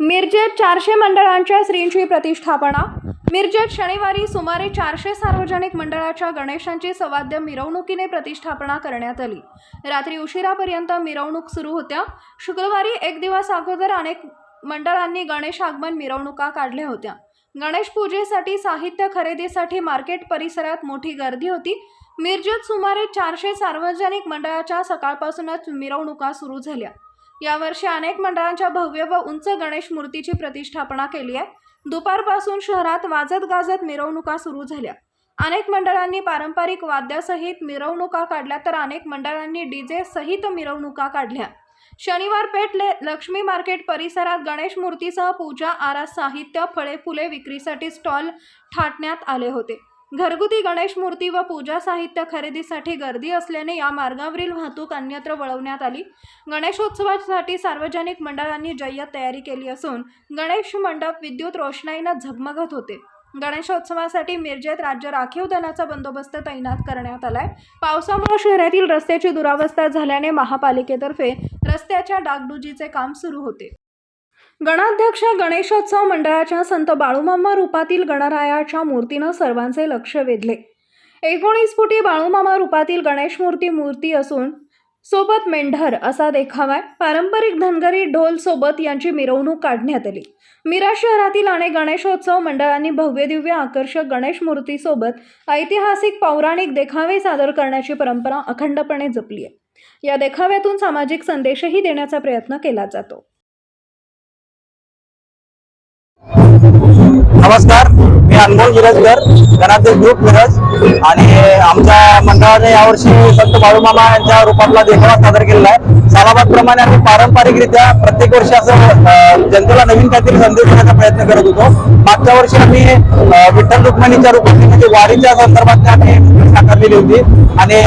मिरजेत चारशे मंडळांच्या श्रींची प्रतिष्ठापना. मिरजेत शनिवारी सुमारे चारशे सार्वजनिक मंडळाच्या गणेशांची सवाद्य मिरवणुकीने प्रतिष्ठापना करण्यात आली. रात्री उशिरापर्यंत मिरवणूक सुरू होत्या. शुक्रवारी एक दिवस अगोदर अनेक मंडळांनी गणेश आगमन मिरवणुका काढल्या होत्या. गणेश पूजेसाठी साहित्य खरेदीसाठी मार्केट परिसरात मोठी गर्दी होती. मिरजेत सुमारे चारशे सार्वजनिक मंडळाच्या सकाळपासूनच मिरवणुका सुरू झाल्या. यावर्षी अनेक मंडळांच्या भव्य व उंच गणेश मूर्तीची प्रतिष्ठापना केली आहे. दुपारपासून शहरात वाजत गाजत मिरवणुका सुरू झाल्या. अनेक मंडळांनी पारंपरिक वाद्यासहित मिरवणुका काढल्या तर अनेक मंडळांनी डीजे सहित मिरवणुका काढल्या. शनिवार पेठले लक्ष्मी मार्केट परिसरात गणेश मूर्तीसह पूजा आरास साहित्य फळे फुले विक्रीसाठी स्टॉल ठाटण्यात आले होते. घरगुती गणेश मूर्ती व पूजा साहित्य खरेदीसाठी गर्दी असल्याने या मार्गावरील वाहतूक अन्यत्र वळवण्यात आली. गणेशोत्सवासाठी सार्वजनिक मंडळांनी जय्यत तयारी केली असून गणेश मंडप विद्युत रोषणाईनं झगमगत होते. गणेशोत्सवासाठी मिरजेत राज्य राखीव दलाचा बंदोबस्त तैनात करण्यात आलाय. पावसामुळे शहरातील रस्त्याची दुरावस्था झाल्याने महापालिकेतर्फे रस्त्याच्या डागडुजीचे काम सुरू होते. गणाध्यक्ष गणेशोत्सव मंडळाच्या संत बाळूमामा रूपातील गणरायाच्या मूर्तीनं सर्वांचे लक्ष वेधले. एकोणीस फुटी बाळूमामा रूपातील गणेश मूर्ती मूर्ती असून सोबत मेंढर असा देखावा. आहे पारंपरिक धनगरी ढोल सोबत यांची मिरवणूक काढण्यात आली. मीरा शहरातील अनेक गणेशोत्सव मंडळांनी भव्यदिव्य आकर्षक गणेश मूर्तीसोबत ऐतिहासिक पौराणिक देखावे सादर करण्याची परंपरा अखंडपणे जपली आहे. या देखाव्यातून सामाजिक संदेशही देण्याचा प्रयत्न केला जातो. नमस्कार मी अनमोल मिरजकर गणाध्यक्ष ग्रुप मिरज आणि आमच्या मंडळाने यावर्षी संत बाळूमामा यांच्या रूपातला देखावा सादर केलेला आहे. सालाबाद प्रमाणे आम्ही पारंपरिकरित्या प्रत्येक वर्षी असं जनतेला नवीन काहीतरी संदेश देण्याचा प्रयत्न करत होतो. मागच्या वर्षी आम्ही विठ्ठल रुक्मिणीच्या रूपात म्हणजे वारीच्या संदर्भात आम्ही साकारलेली होती. आणि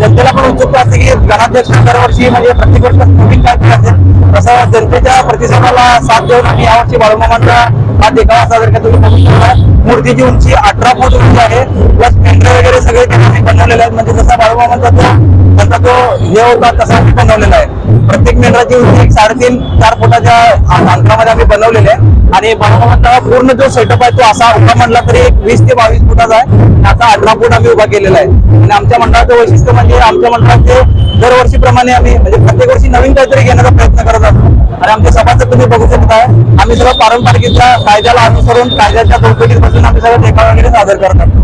जनतेला पण उत्सुकता असते की गणाध्यक्ष दरवर्षी म्हणजे प्रत्येक वर्षी नवीन काहीतरी असेल. तसं जनतेच्या प्रतिसादाला साथ देऊन आम्ही यावर्षी बाळूमामांचा हा देखावा सादर केला तुम्ही बघू शकता मूर्तीची उंची अठरा फूट उंची आहे प्लस मेंढरे वगैरे सगळे त्यांनी बनवलेले आहेत. म्हणजे जसा बाळूमामांचा तो त्यांचा तो हे होता तसा बनवलेला आहे. प्रत्येक मेंढराची उंची एक साडेतीन चार फुटाच्या अंतरामध्ये आम्ही बनवलेले आहे. आणि बाळूमामांचा पूर्ण जो सेटअप आहे तो असा उभा म्हणला तरी एक वीस ते बावीस फुटाचा आहे. आता अठरा फूट आम्ही उभा केलेला आहे. आणि आमच्या मंडळाचं वैशिष्ट्य म्हणजे आमच्या मंडळाचे दरवर्षीप्रमाणे आम्ही म्हणजे प्रत्येक वर्षी नवीन काहीतरी घेण्याचा प्रयत्न करत असतो. आणि आमच्या सभासद तुम्ही बघू शकताय आम्ही सगळं पारंपरिकच्या कायद्याला अनुसरून कायद्याच्या चौकटीत बसून आम्ही सगळं देखावा वगैरे सादर करत असतो